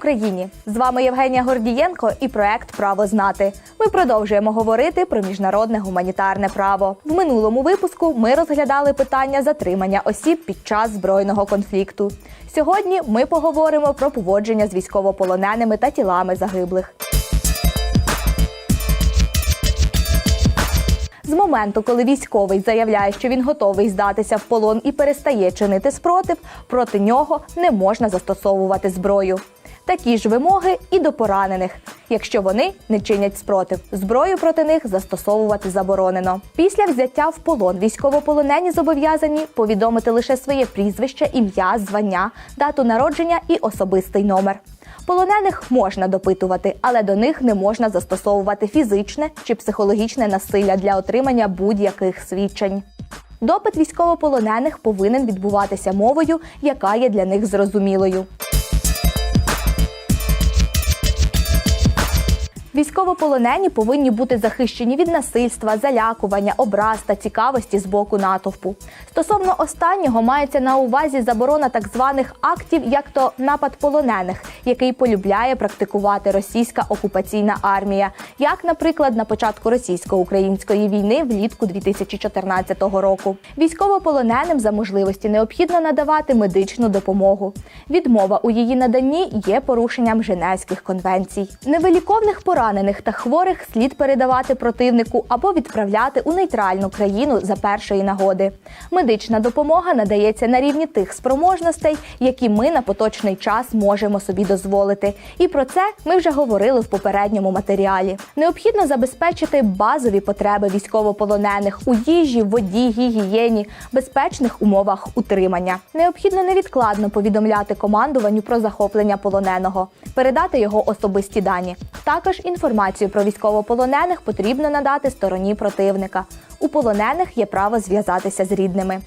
Україні! З вами Євгенія Гордієнко і проект Право знати. Ми продовжуємо говорити про міжнародне гуманітарне право. В минулому випуску ми розглядали питання затримання осіб під час збройного конфлікту. Сьогодні ми поговоримо про поводження з військовополоненими та тілами загиблих. З моменту, коли військовий заявляє, що він готовий здатися в полон і перестає чинити спротив, проти нього не можна застосовувати зброю. Такі ж вимоги і до поранених, якщо вони не чинять спротив. Зброю проти них застосовувати заборонено. Після взяття в полон військовополонені зобов'язані повідомити лише своє прізвище, ім'я, звання, дату народження і особистий номер. Полонених можна допитувати, але до них не можна застосовувати фізичне чи психологічне насилля для отримання будь-яких свідчень. Допит військовополонених повинен відбуватися мовою, яка є для них зрозумілою. Військовополонені повинні бути захищені від насильства, залякування, образ та цікавості з боку натовпу. Стосовно останнього мається на увазі заборона так званих актів, як то напад полонених, який полюбляє практикувати російська окупаційна армія, як, наприклад, на початку російсько-української війни влітку 2014 року. Військовополоненим за можливості необхідно надавати медичну допомогу. Відмова у її наданні є порушенням Женевських конвенцій. Невиліковних поранених та хворих слід передавати противнику або відправляти у нейтральну країну за першої нагоди. Медична допомога надається на рівні тих спроможностей, які ми на поточний час можемо собі дозволити. І про це ми вже говорили в попередньому матеріалі. Необхідно забезпечити базові потреби військовополонених у їжі, воді, гігієні, безпечних умовах утримання. Необхідно невідкладно повідомляти командуванню про захоплення полоненого, передати його особисті дані. Також інформацію про військовополонених потрібно надати стороні противника. У полонених є право зв'язатися з рідними.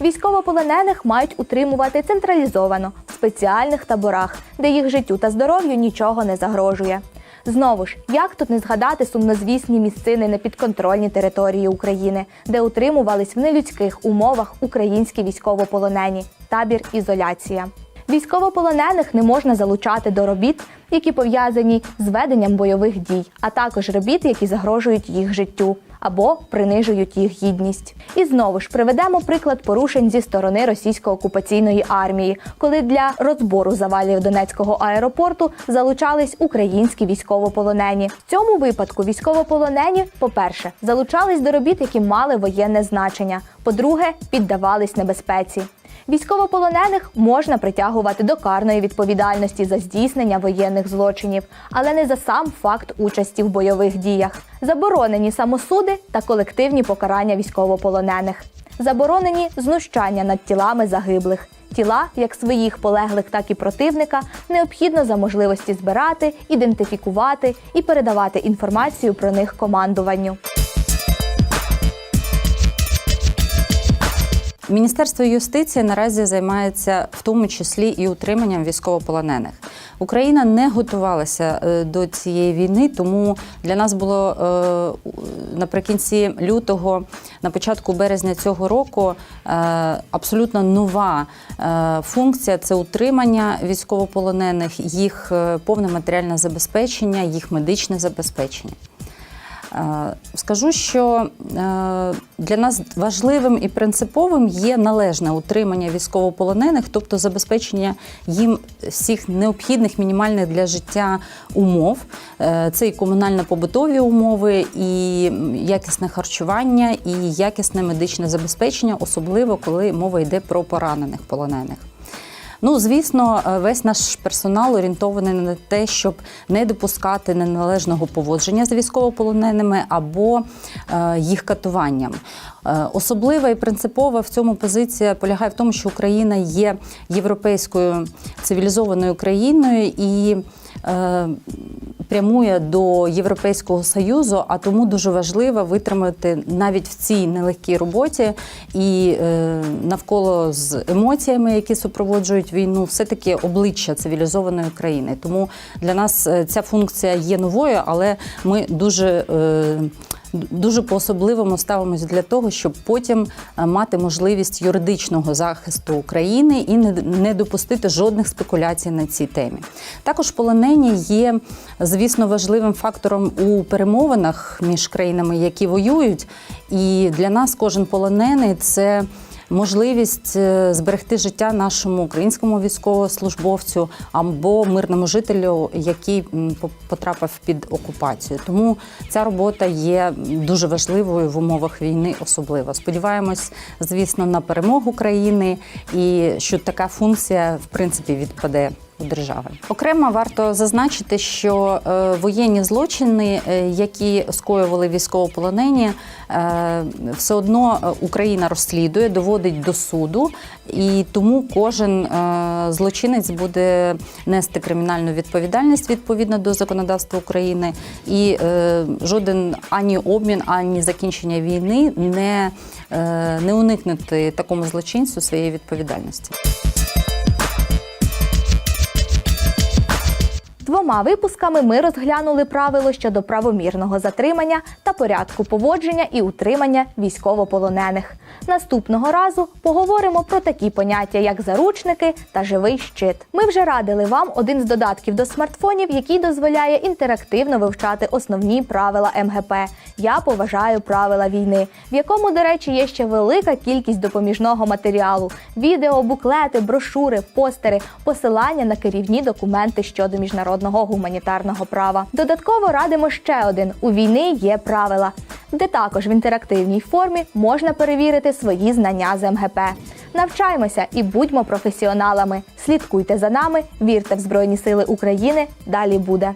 Військовополонених мають утримувати централізовано в спеціальних таборах, де їх життю та здоров'ю нічого не загрожує. Знову ж, як тут не згадати сумнозвісні місцини на підконтрольній території України, де утримувались в нелюдських умовах українські військовополонені, табір ізоляція. Військовополонених не можна залучати до робіт, які пов'язані з веденням бойових дій, а також робіт, які загрожують їх життю або принижують їх гідність. І знову ж приведемо приклад порушень зі сторони російсько-окупаційної армії, коли для розбору завалів Донецького аеропорту залучались українські військовополонені. В цьому випадку військовополонені, по-перше, залучались до робіт, які мали воєнне значення. По-друге, піддавались небезпеці. Військовополонених можна притягувати до карної відповідальності за здійснення воєнних злочинів, але не за сам факт участі в бойових діях. Заборонені самосуди та колективні покарання військовополонених. Заборонені знущання над тілами загиблих. Тіла, як своїх полеглих, так і противника, необхідно за можливості збирати, ідентифікувати і передавати інформацію про них командуванню. Міністерство юстиції наразі займається в тому числі і утриманням військовополонених. Україна не готувалася е, до цієї війни, тому для нас було е, наприкінці лютого, на початку березня цього року е, абсолютно нова функція це утримання військовополонених, їх повне матеріальне забезпечення, їх медичне забезпечення. Скажу, що для нас важливим і принциповим є належне утримання військовополонених, тобто забезпечення їм всіх необхідних мінімальних для життя умов. Це і комунально-побутові умови, і якісне харчування, і якісне медичне забезпечення, особливо коли мова йде про поранених полонених. Ну, звісно, весь наш персонал орієнтований на те, щоб не допускати неналежного поводження з військовополоненими або е, їх катуванням. Е, особлива і принципова в цьому позиція полягає в тому, що Україна є європейською цивілізованою країною і е, прямує до Європейського союзу, а тому дуже важливо витримати навіть в цій нелегкій роботі і е, навколо з емоціями, які супроводжують війну, все таки обличчя цивілізованої країни. Тому для нас е, ця функція є новою, але ми дуже дуже по-особливому ставимось для того, щоб потім е, мати можливість юридичного захисту України і не допустити жодних спекуляцій на цій темі. Також полонені є, звісно, важливим фактором у перемовинах між країнами, які воюють. І для нас кожен полонений це можливість е, зберегти життя нашому українському військовослужбовцю або мирному жителю, який по- потрапив під окупацію. Тому ця робота є дуже важливою в умовах війни, особливо. Сподіваємось, звісно, на перемогу країни і що така функція в принципі відпаде. У держави окремо варто зазначити, що е, воєнні злочини, е, які скоювали військовополонені, е, все одно Україна розслідує, доводить до суду, і тому кожен злочинець буде нести кримінальну відповідальність відповідно до законодавства України, і жоден ані обмін, ані закінчення війни не, не уникнути такому злочинцю своєї відповідальності. Двома випусками ми розглянули правило щодо правомірного затримання та порядку поводження і утримання військовополонених. Наступного разу поговоримо про такі поняття, як заручники та живий щит. Ми вже радили вам один з додатків до смартфонів, який дозволяє інтерактивно вивчати основні правила МГП. Я поважаю правила війни, в якому, до речі, є ще велика кількість допоміжного матеріалу: відео, буклети, брошури, постери, посилання на керівні документи щодо міжнародного гуманітарного права. Додатково радимо ще один: у війни є правила, де також в інтерактивній формі можна перевірити свої знання з МГП. Навчаймося і будьмо професіоналами. Слідкуйте за нами, вірте в Збройні Сили України. Далі буде.